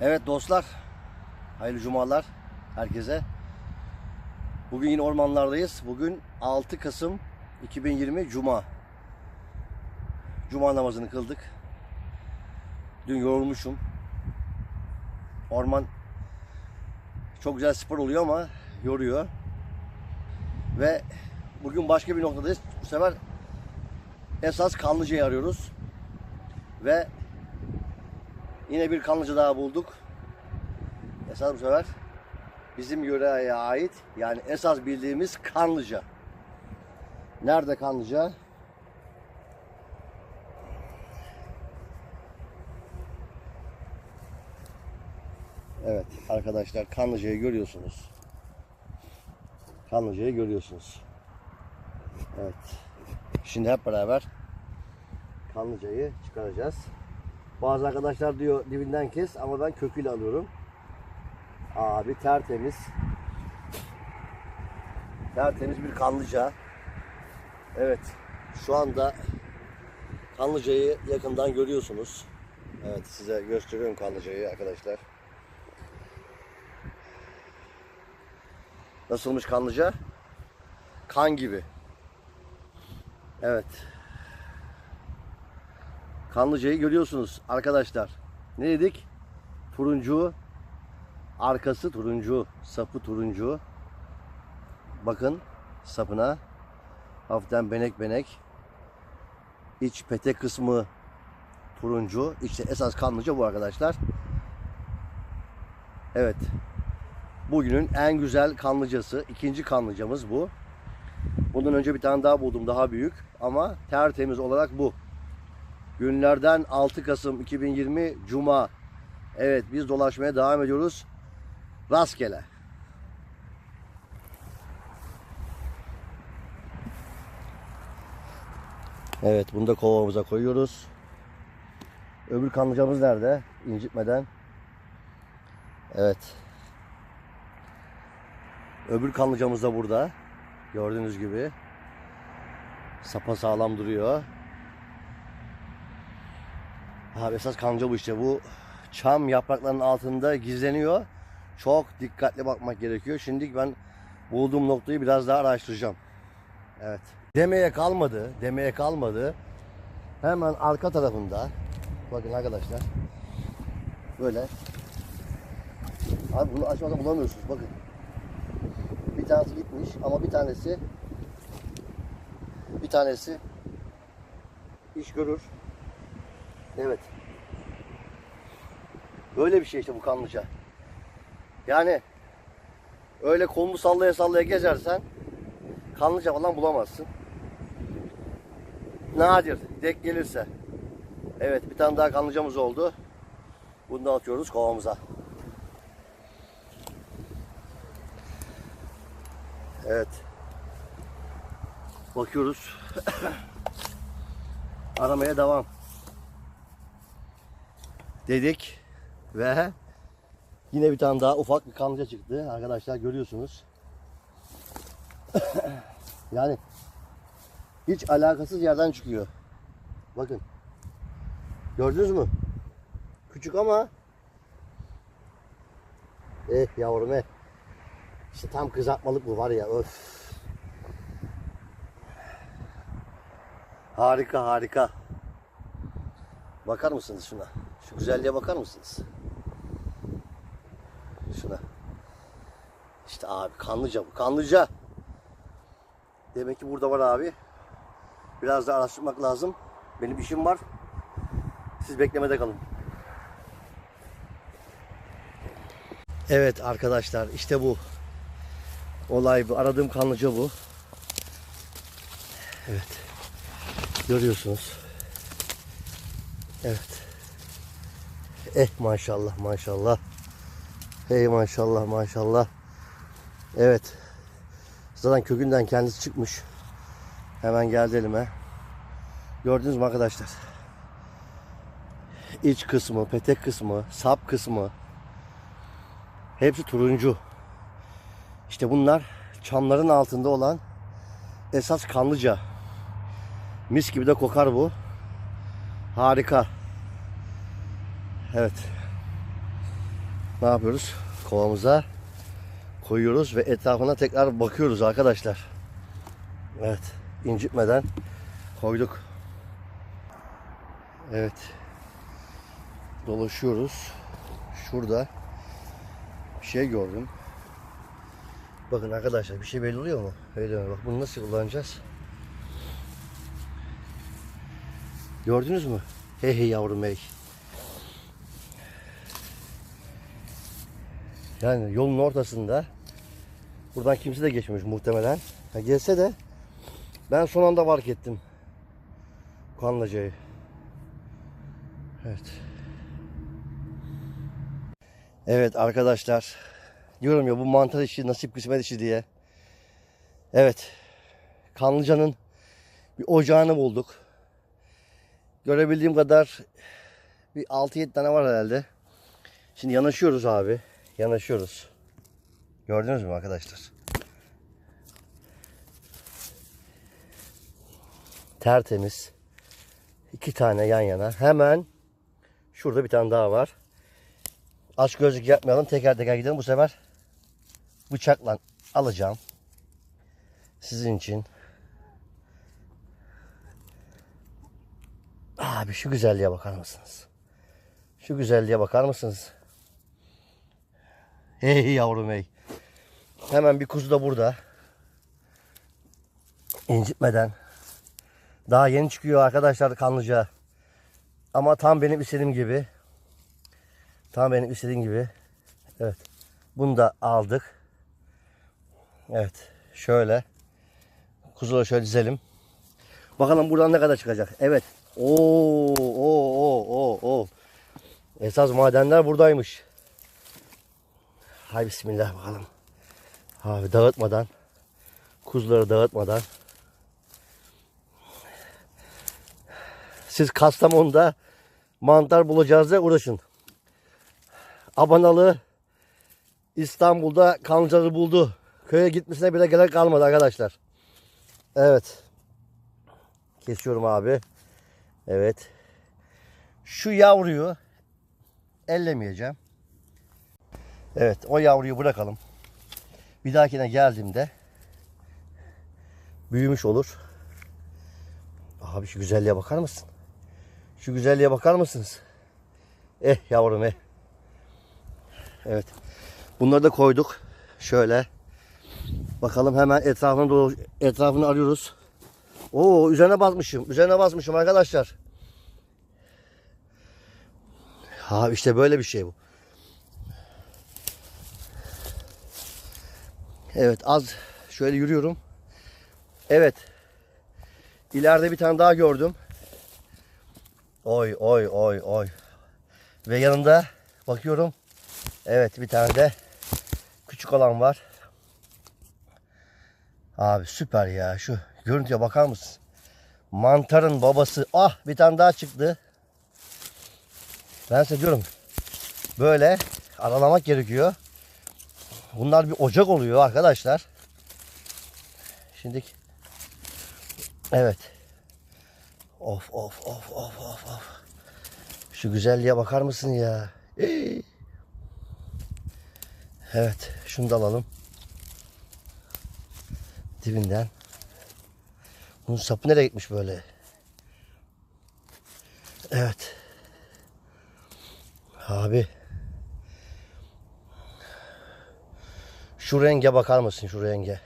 Evet dostlar, hayırlı cumalar herkese. Bugün yine ormanlardayız. Bugün 6 Kasım 2020 Cuma. Cuma namazını kıldık. Dün yorulmuşum. Orman çok güzel spor oluyor ama yoruyor. Ve bugün başka bir noktadayız. Bu sefer esas Kanlıca'yı arıyoruz. Ve Yine bir kanlıca daha bulduk. Esas bu sefer bizim yöreye ait yani esas bildiğimiz kanlıca. Nerede kanlıca? Evet arkadaşlar kanlıcayı görüyorsunuz. Kanlıcayı görüyorsunuz. Evet. Şimdi hep beraber kanlıcayı çıkaracağız. Bazı arkadaşlar diyor dibinden kes ama ben köküyle alıyorum. Abi tertemiz. Tertemiz bir kanlıca. Evet. Şu anda kanlıcayı yakından görüyorsunuz. Evet size gösteriyorum kanlıcayı arkadaşlar. Nasılmış kanlıca? Kan gibi. Evet. Kanlıca'yı görüyorsunuz arkadaşlar. Ne dedik? Turuncu. Arkası turuncu. Sapı turuncu. Bakın sapına. Hafiften benek benek. İç pete kısmı turuncu. İşte esas kanlıca bu arkadaşlar. Evet. Bugünün en güzel kanlıcası. ikinci kanlıcamız bu. Bundan önce bir tane daha buldum daha büyük. Ama tertemiz olarak bu. Günlerden 6 Kasım 2020 Cuma. Evet biz dolaşmaya devam ediyoruz. Rastgele. Evet bunu da kovamıza koyuyoruz. Öbür kanlıcamız nerede? İncitmeden. Evet. Öbür kanlıcamız da burada. Gördüğünüz gibi. Sapa sağlam duruyor. Abi esas kanca bu işte. Bu çam yapraklarının altında gizleniyor. Çok dikkatli bakmak gerekiyor. Şimdi ben bulduğum noktayı biraz daha araştıracağım. Evet. Demeye kalmadı. Demeye kalmadı. Hemen arka tarafında. Bakın arkadaşlar. Böyle. Abi bunu açmadan bulamıyorsunuz. Bakın. Bir tanesi gitmiş ama bir tanesi bir tanesi iş görür. Evet. Böyle bir şey işte bu kanlıca. Yani öyle kolunu sallaya sallaya gezersen kanlıca falan bulamazsın. Nadir. Dek gelirse. Evet bir tane daha kanlıcamız oldu. Bunu da atıyoruz kovamıza. Evet. Bakıyoruz. Aramaya devam dedik ve yine bir tane daha ufak bir kanlıca çıktı. Arkadaşlar görüyorsunuz. yani hiç alakasız yerden çıkıyor. Bakın. Gördünüz mü? Küçük ama eh yavrum eh. İşte tam kızartmalık bu var ya öf. Harika harika. Bakar mısınız şuna? Şu güzelliğe bakar mısınız? Şuna. İşte abi kanlıca bu. Kanlıca. Demek ki burada var abi. Biraz da araştırmak lazım. Benim işim var. Siz beklemede kalın. Evet arkadaşlar işte bu. Olay bu. Aradığım kanlıca bu. Evet. Görüyorsunuz. Evet. Eh maşallah maşallah. Hey maşallah maşallah. Evet. Zaten kökünden kendisi çıkmış. Hemen geldi elime. Gördünüz mü arkadaşlar? İç kısmı, petek kısmı, sap kısmı hepsi turuncu. İşte bunlar çamların altında olan esas kanlıca. Mis gibi de kokar bu. Harika. Evet. ne yapıyoruz? Kovamıza koyuyoruz ve etrafına tekrar bakıyoruz arkadaşlar. Evet, incitmeden koyduk. Evet. Dolaşıyoruz. Şurada bir şey gördüm. Bakın arkadaşlar bir şey belli oluyor mu? Öyle mi? Bak bunu nasıl kullanacağız? Gördünüz mü? Hey hey yavrum hey. Yani yolun ortasında buradan kimse de geçmemiş muhtemelen. Ha, gelse de ben son anda fark ettim. Kanlacayı. Evet. Evet arkadaşlar. Diyorum ya bu mantar işi nasip kısmet işi diye. Evet. Kanlıca'nın bir ocağını bulduk. Görebildiğim kadar bir 6-7 tane var herhalde. Şimdi yanaşıyoruz abi. Yanaşıyoruz. Gördünüz mü arkadaşlar? Tertemiz. İki tane yan yana. Hemen şurada bir tane daha var. Aç gözlük yapmayalım. Teker teker gidelim. Bu sefer bıçakla alacağım. Sizin için. Abi şu güzelliğe bakar mısınız? Şu güzelliğe bakar mısınız? Hey yavrum hey. Hemen bir kuzu da burada. İncitmeden. Daha yeni çıkıyor arkadaşlar kanlıca. Ama tam benim istediğim gibi. Tam benim istediğim gibi. Evet. Bunu da aldık. Evet. Şöyle. Kuzuları şöyle dizelim. Bakalım buradan ne kadar çıkacak. Evet. Oo, oo, oo, oo, oo. Esas madenler buradaymış. Hay bismillah bakalım. Abi dağıtmadan. Kuzuları dağıtmadan. Siz Kastamonu'da mantar bulacağız da uğraşın. Abanalı İstanbul'da kancaları buldu. Köye gitmesine bile gerek kalmadı arkadaşlar. Evet. Kesiyorum abi. Evet. Şu yavruyu ellemeyeceğim. Evet o yavruyu bırakalım. Bir dahakine geldiğimde büyümüş olur. Abi şu güzelliğe bakar mısın? Şu güzelliğe bakar mısınız? Eh yavrum eh. Evet. Bunları da koyduk. Şöyle. Bakalım hemen etrafını dolu etrafını arıyoruz. Oo üzerine basmışım. Üzerine basmışım arkadaşlar. Ha işte böyle bir şey bu. Evet az şöyle yürüyorum. Evet. İleride bir tane daha gördüm. Oy oy oy oy. Ve yanında bakıyorum. Evet bir tane de küçük olan var. Abi süper ya şu görüntüye bakar mısın? Mantarın babası. Ah bir tane daha çıktı. Ben size diyorum böyle aralamak gerekiyor. Bunlar bir ocak oluyor arkadaşlar. Şimdi evet. Of of of of of of. Şu güzelliğe bakar mısın ya? Evet, şunu da alalım. Dibinden. Bunun sapı nereye gitmiş böyle? Evet. Abi. Şu renge bakar mısın şu renge?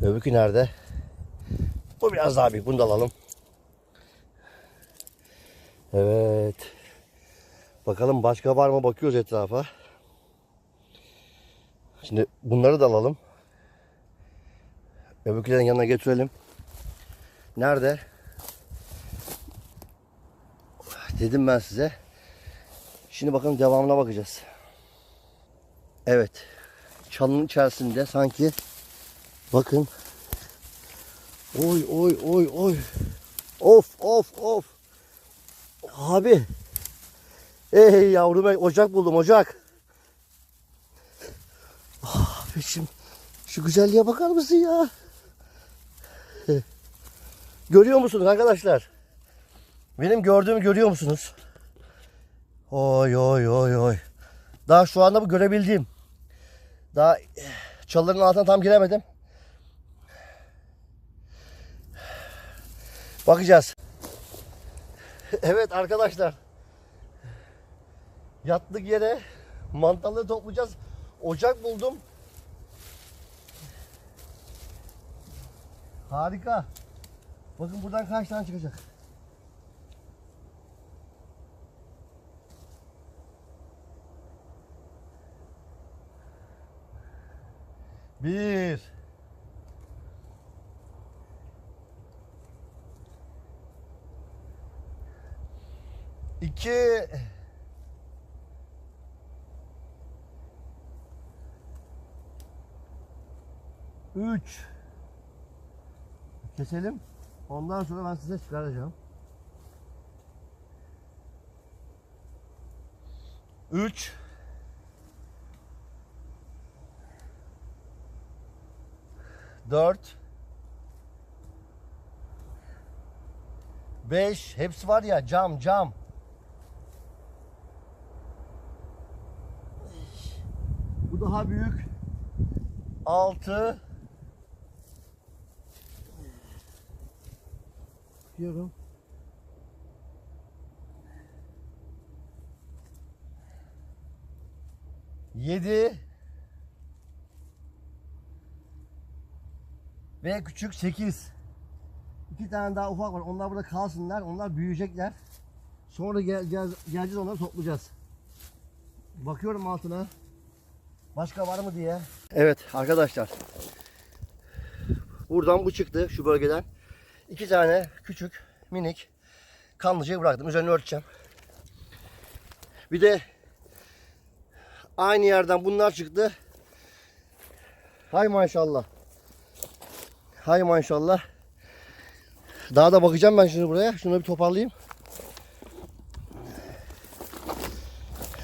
Öbürkü nerede? Bu biraz daha büyük. Bunu da alalım. Evet. Bakalım başka var mı? Bakıyoruz etrafa. Şimdi bunları da alalım. Öbürkülerin yanına götürelim. Nerede? Dedim ben size. Şimdi bakın devamına bakacağız. Evet. Çalının içerisinde sanki bakın Oy oy oy oy. Of of of. Abi. Ey yavrum ey ocak buldum ocak. Abi şimdi şu güzelliğe bakar mısın ya? Görüyor musunuz arkadaşlar? Benim gördüğümü görüyor musunuz? Oy oy oy oy. Daha şu anda bu görebildiğim. Daha çalıların altına tam giremedim. Bakacağız. evet arkadaşlar. Yattık yere mantarları toplayacağız. Ocak buldum. Harika. Bakın buradan kaç tane çıkacak. Bir. İki. Üç. Keselim. Ondan sonra ben size çıkaracağım. Üç. Dört. Beş. Hepsi var ya cam cam. Bu daha büyük. Altı. Bakıyorum. Yedi. Ve küçük sekiz. İki tane daha ufak var. Onlar burada kalsınlar. Onlar büyüyecekler. Sonra geleceğiz, geleceğiz onları toplayacağız. Bakıyorum altına. Başka var mı diye. Evet arkadaşlar. Buradan bu çıktı şu bölgeden. İki tane küçük minik kanlıcayı bıraktım. Üzerine örteceğim. Bir de aynı yerden bunlar çıktı. Hay maşallah. Hay maşallah. Daha da bakacağım ben şimdi buraya. Şunu bir toparlayayım.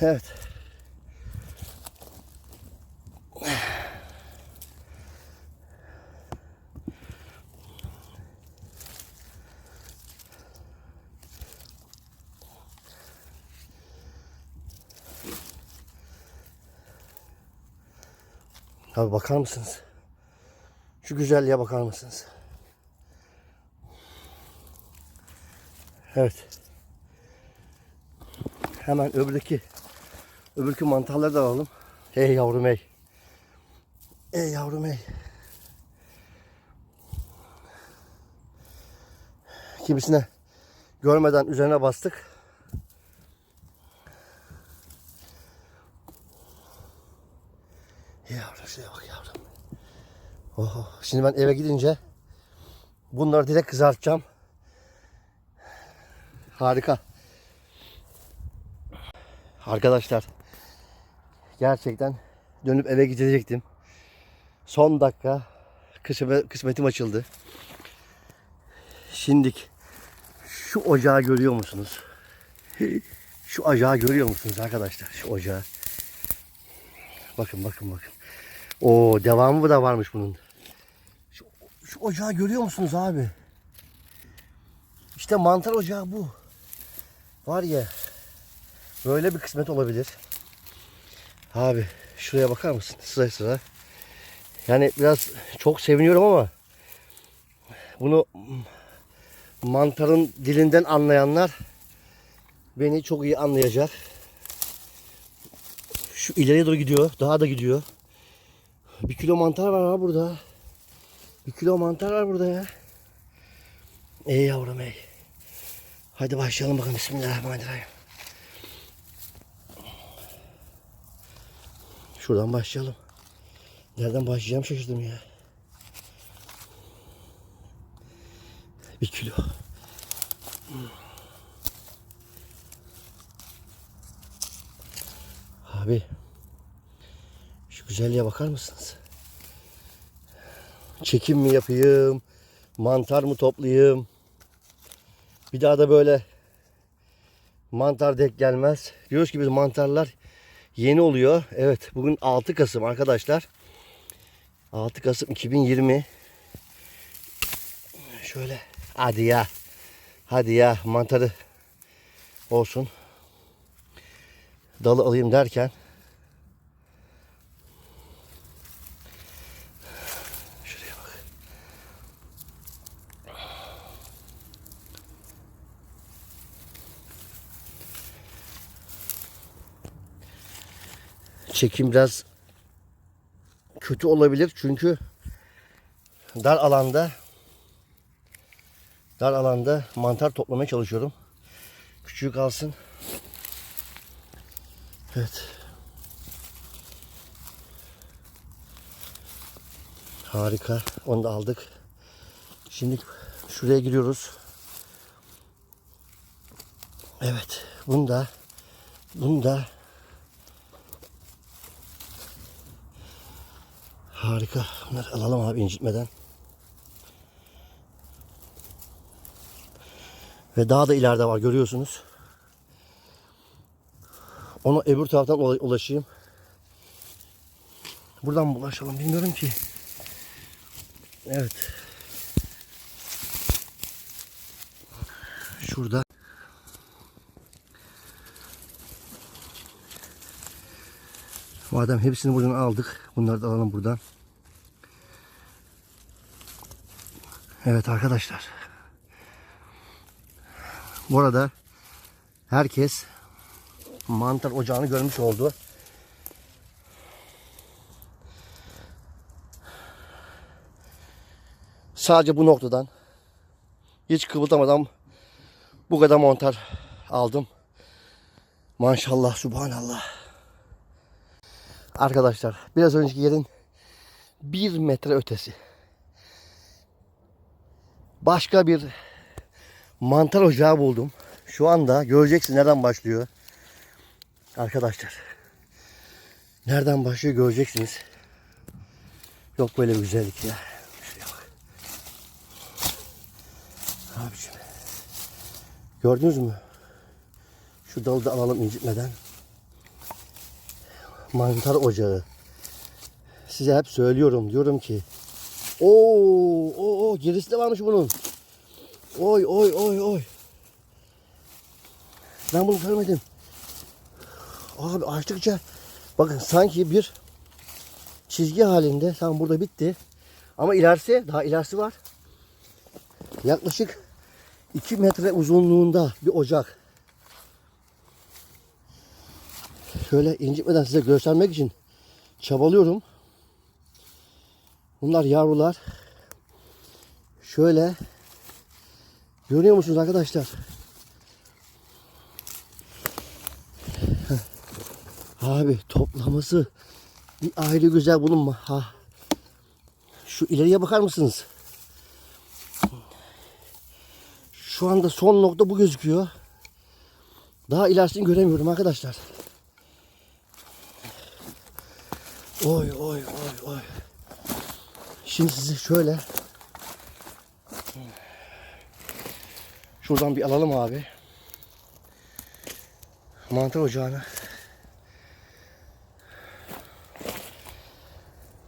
Evet. Abi bakar mısınız? Şu güzelliğe bakar mısınız? Evet. Hemen öbürdeki öbürkü mantarları da alalım. Ey yavrum ey. Ey yavrum ey. Kimisine görmeden üzerine bastık. Yavrum şuraya bak yavrum. Oh, şimdi ben eve gidince bunları direkt kızartacağım. Harika. Arkadaşlar gerçekten dönüp eve gidecektim. Son dakika kısmet, kısmetim açıldı. Şimdik şu ocağı görüyor musunuz? Şu ocağı görüyor musunuz arkadaşlar? Şu ocağı. Bakın bakın bakın. O devamı da varmış bunun. Şu, ocağı görüyor musunuz abi? İşte mantar ocağı bu. Var ya. Böyle bir kısmet olabilir. Abi şuraya bakar mısın? Sıra sıra. Yani biraz çok seviniyorum ama bunu mantarın dilinden anlayanlar beni çok iyi anlayacak. Şu ileriye doğru gidiyor. Daha da gidiyor. Bir kilo mantar var ha burada. Bir kilo mantar var burada ya. Ey yavrum ey. Hadi başlayalım bakalım. Bismillahirrahmanirrahim. Şuradan başlayalım. Nereden başlayacağım şaşırdım ya. Bir kilo. Abi. Şu güzelliğe bakar mısınız? Çekim mi yapayım? Mantar mı toplayayım? Bir daha da böyle mantar denk gelmez. Diyoruz ki biz mantarlar yeni oluyor. Evet bugün 6 Kasım arkadaşlar. 6 Kasım 2020. Şöyle hadi ya. Hadi ya mantarı olsun. dalı alayım derken Çekim biraz kötü olabilir çünkü dar alanda dar alanda mantar toplamaya çalışıyorum. Küçüğü kalsın. Evet. Harika. Onu da aldık. Şimdi şuraya giriyoruz. Evet. Bunu da bunu da Harika. Bunları alalım abi incitmeden. Ve daha da ileride var görüyorsunuz. Onu öbür taraftan ula- ulaşayım. Buradan mı ulaşalım bilmiyorum ki. Evet. Şurada. Madem hepsini buradan aldık. Bunları da alalım buradan. Evet arkadaşlar. Bu arada herkes mantar ocağını görmüş oldu. Sadece bu noktadan hiç kıvıldamadan bu kadar mantar aldım. Maşallah, subhanallah. Arkadaşlar biraz önceki yerin bir metre ötesi. Başka bir mantar ocağı buldum. Şu anda göreceksin nereden başlıyor. Arkadaşlar. Nereden başlıyor göreceksiniz. Yok böyle bir güzellik ya. Şuraya bak. Abiciğim. Gördünüz mü? Şu dalı da alalım incitmeden. Mantar ocağı. Size hep söylüyorum. Diyorum ki. Oo, oo, oo, gerisi de varmış bunun. Oy, oy, oy, oy. Ben bunu görmedim. Abi açtıkça bakın sanki bir çizgi halinde tam burada bitti. Ama ilerisi daha ilerisi var. Yaklaşık 2 metre uzunluğunda bir ocak. Şöyle incitmeden size göstermek için çabalıyorum. Bunlar yavrular. Şöyle görüyor musunuz arkadaşlar? Abi toplaması bir ayrı güzel bunun ha. Şu ileriye bakar mısınız? Şu anda son nokta bu gözüküyor. Daha ilerisini göremiyorum arkadaşlar. Oy oy oy oy. Şimdi sizi şöyle şuradan bir alalım abi. Mantar ocağına.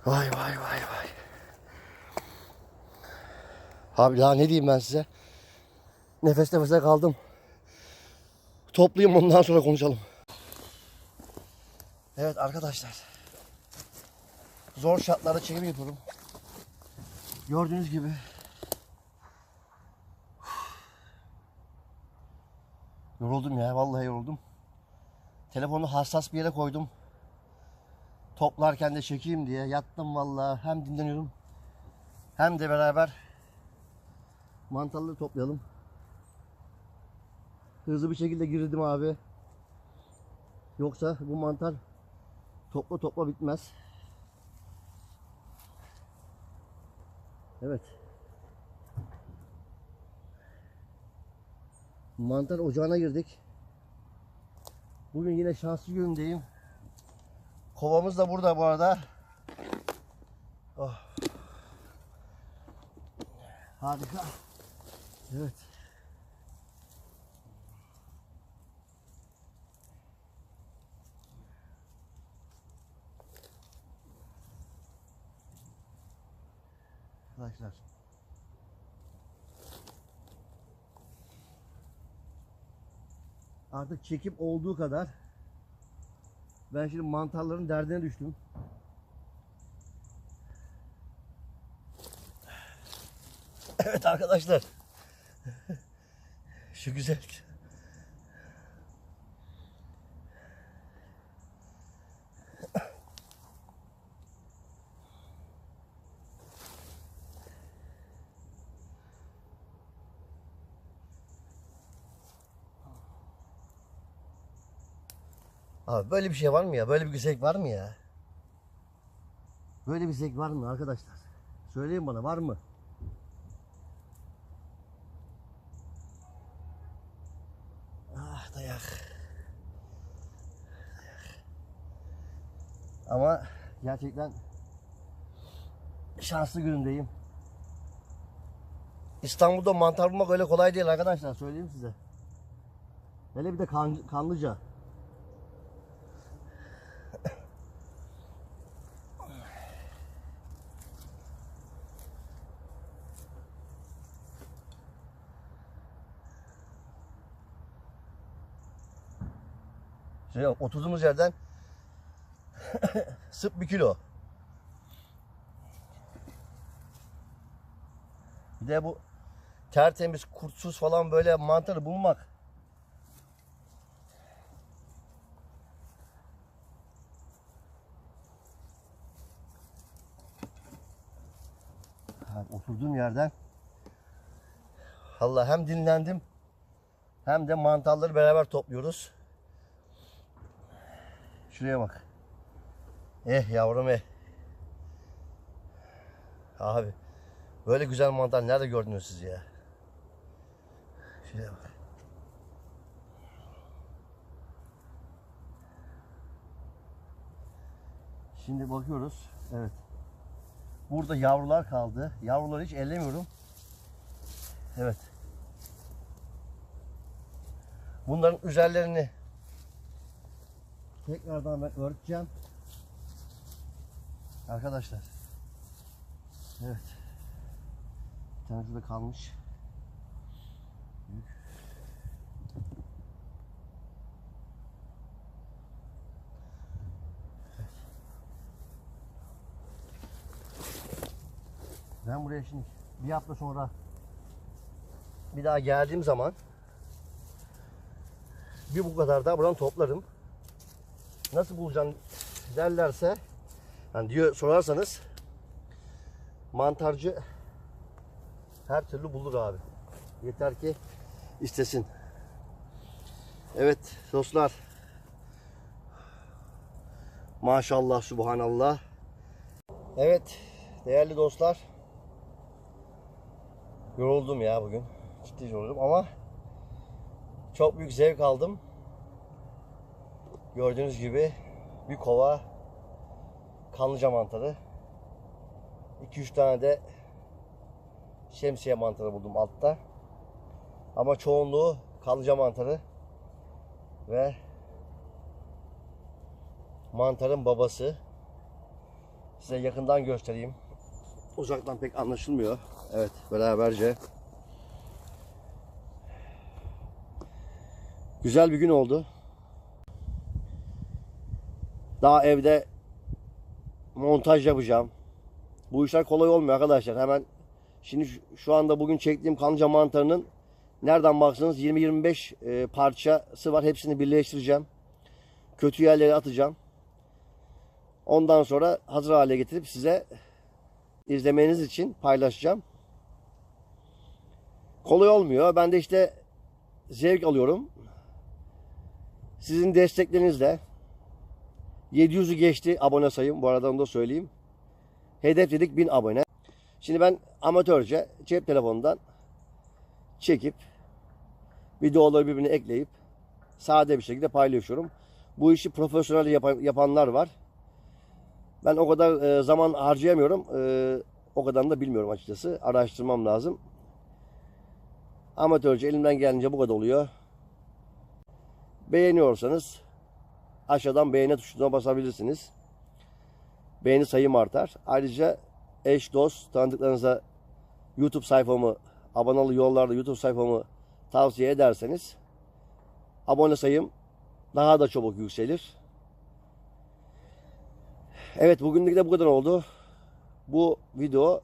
Vay vay vay vay. Abi daha ne diyeyim ben size? Nefes nefese kaldım. Toplayayım ondan sonra konuşalım. Evet arkadaşlar. Zor şartlarda çekim yapıyorum. Gördüğünüz gibi. Yoruldum ya vallahi yoruldum. Telefonu hassas bir yere koydum. Toplarken de çekeyim diye yattım vallahi. Hem dinleniyorum hem de beraber mantarları toplayalım. Hızlı bir şekilde girdim abi. Yoksa bu mantar topla topla bitmez. Evet. Mantar ocağına girdik. Bugün yine şanslı günümdeyim. Kovamız da burada bu arada. Oh. Harika. Evet. Arkadaşlar. Artık çekim olduğu kadar Ben şimdi mantarların derdine düştüm. Evet arkadaşlar. Şu güzel. Abi böyle bir şey var mı ya? Böyle bir güzellik var mı ya? Böyle bir zevk var mı arkadaşlar? Söyleyin bana var mı? Ah. Dayak. Ama gerçekten şanslı günümdeyim. İstanbul'da mantar bulmak öyle kolay değil arkadaşlar söyleyeyim size. Hele bir de kan, kanlıca. Şey yok, oturduğumuz yerden sıp bir kilo. Bir de bu tertemiz, kurtsuz falan böyle mantarı bulmak. Ha, Oturduğum yerden Allah hem dinlendim hem de mantarları beraber topluyoruz. Şuraya bak. Eh yavrum eh. Abi böyle güzel mantar nerede gördünüz siz ya? Şuraya bak. Şimdi bakıyoruz. Evet. Burada yavrular kaldı. Yavruları hiç ellemiyorum. Evet. Bunların üzerlerini tekrardan ben örteceğim. Arkadaşlar. Evet. Bir tanesi de kalmış. Ben buraya şimdi bir hafta sonra bir daha geldiğim zaman bir bu kadar daha buradan toplarım. Nasıl bulacaksın derlerse yani diyor sorarsanız mantarcı her türlü bulur abi. Yeter ki istesin. Evet dostlar. Maşallah subhanallah. Evet değerli dostlar. Yoruldum ya bugün. Ciddi yoruldum ama çok büyük zevk aldım. Gördüğünüz gibi bir kova kanlıca mantarı. 2-3 tane de şemsiye mantarı buldum altta. Ama çoğunluğu kanlıca mantarı ve mantarın babası. Size yakından göstereyim. Uzaktan pek anlaşılmıyor. Evet, beraberce. Güzel bir gün oldu. Daha evde montaj yapacağım. Bu işler kolay olmuyor arkadaşlar. Hemen şimdi şu- anda bugün çektiğim kanca mantarının nereden baksanız 20-25 e, parçası var. Hepsini birleştireceğim. Kötü yerlere atacağım. Ondan sonra hazır hale getirip size izlemeniz için paylaşacağım. Kolay olmuyor. Ben de işte zevk alıyorum. Sizin desteklerinizle 700'ü geçti abone sayım. Bu arada onu da söyleyeyim. Hedef dedik 1000 abone. Şimdi ben amatörce cep telefonundan çekip videoları birbirine ekleyip sade bir şekilde paylaşıyorum. Bu işi profesyonel yapan, yapanlar var. Ben o kadar e, zaman harcayamıyorum. E, o kadarını da bilmiyorum açıkçası. Araştırmam lazım. Amatörce elimden gelince bu kadar oluyor. Beğeniyorsanız aşağıdan beğeni tuşuna basabilirsiniz. Beğeni sayım artar. Ayrıca eş, dost, tanıdıklarınıza YouTube sayfamı, abonalı yollarda YouTube sayfamı tavsiye ederseniz abone sayım daha da çabuk yükselir. Evet bugünlük de bu kadar oldu. Bu video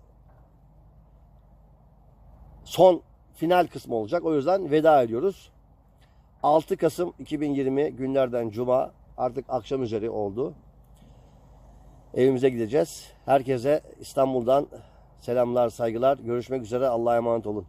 son final kısmı olacak. O yüzden veda ediyoruz. 6 Kasım 2020 günlerden cuma artık akşam üzeri oldu. Evimize gideceğiz. Herkese İstanbul'dan selamlar, saygılar. Görüşmek üzere. Allah'a emanet olun.